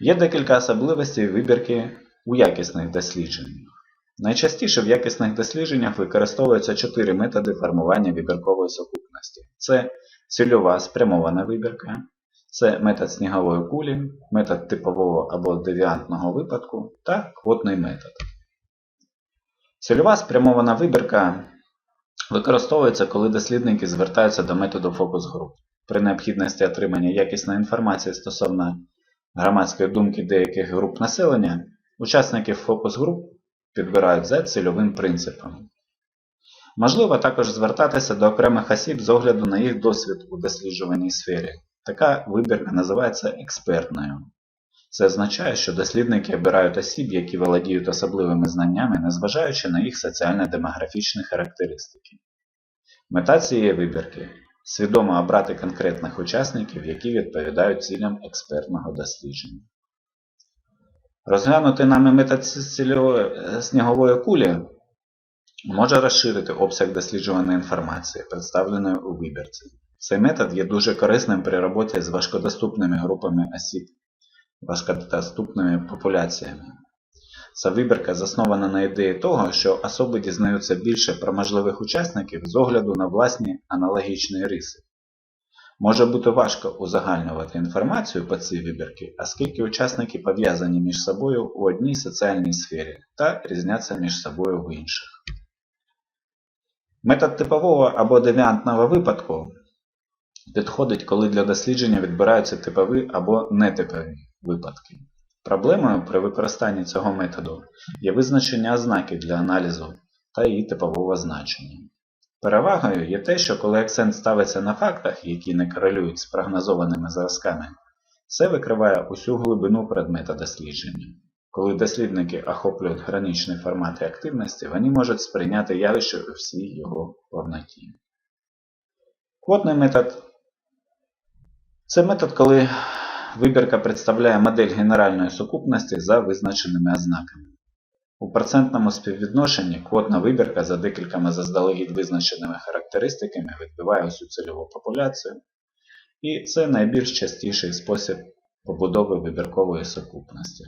Є декілька особливостей вибірки у якісних дослідженнях. Найчастіше в якісних дослідженнях використовуються чотири методи формування вибіркової сукупності. Це цільова спрямована вибірка, це метод снігової кулі, метод типового або девіантного випадку та квотний метод. Цільова спрямована вибірка використовується, коли дослідники звертаються до методу фокус-груп. При необхідності отримання якісної інформації стосовно громадської думки деяких груп населення, учасників фокус-груп підбирають за цільовим принципом. Можливо також звертатися до окремих осіб з огляду на їх досвід у досліджуваній сфері. Така вибірка називається експертною. Це означає, що дослідники обирають осіб, які володіють особливими знаннями, незважаючи на їх соціально-демографічні характеристики. Мета цієї вибірки свідомо обрати конкретних учасників, які відповідають цілям експертного дослідження. Розглянути нами метод е, снігової кулі може розширити обсяг досліджуваної інформації, представленої у вибірці. Цей метод є дуже корисним при роботі з важкодоступними групами осіб, важкодоступними популяціями. Ця вибірка заснована на ідеї того, що особи дізнаються більше про можливих учасників з огляду на власні аналогічні риси. Може бути важко узагальнювати інформацію по цій вибірці, оскільки учасники пов'язані між собою у одній соціальній сфері та різняться між собою в інших. Метод типового або девіантного випадку підходить, коли для дослідження відбираються типові або нетипові випадки. Проблемою при використанні цього методу є визначення ознаків для аналізу та її типового значення. Перевагою є те, що коли акцент ставиться на фактах, які не корелюють з прогнозованими зразками, це викриває усю глибину предмета дослідження. Коли дослідники охоплюють граничні формати активності, вони можуть сприйняти явище у всій його повноті. Квотний метод це метод, коли вибірка представляє модель генеральної сукупності за визначеними ознаками. У процентному співвідношенні квотна вибірка за декількома заздалегідь визначеними характеристиками відбиває усю цільову популяцію, і це найбільш частіший спосіб побудови вибіркової сукупності.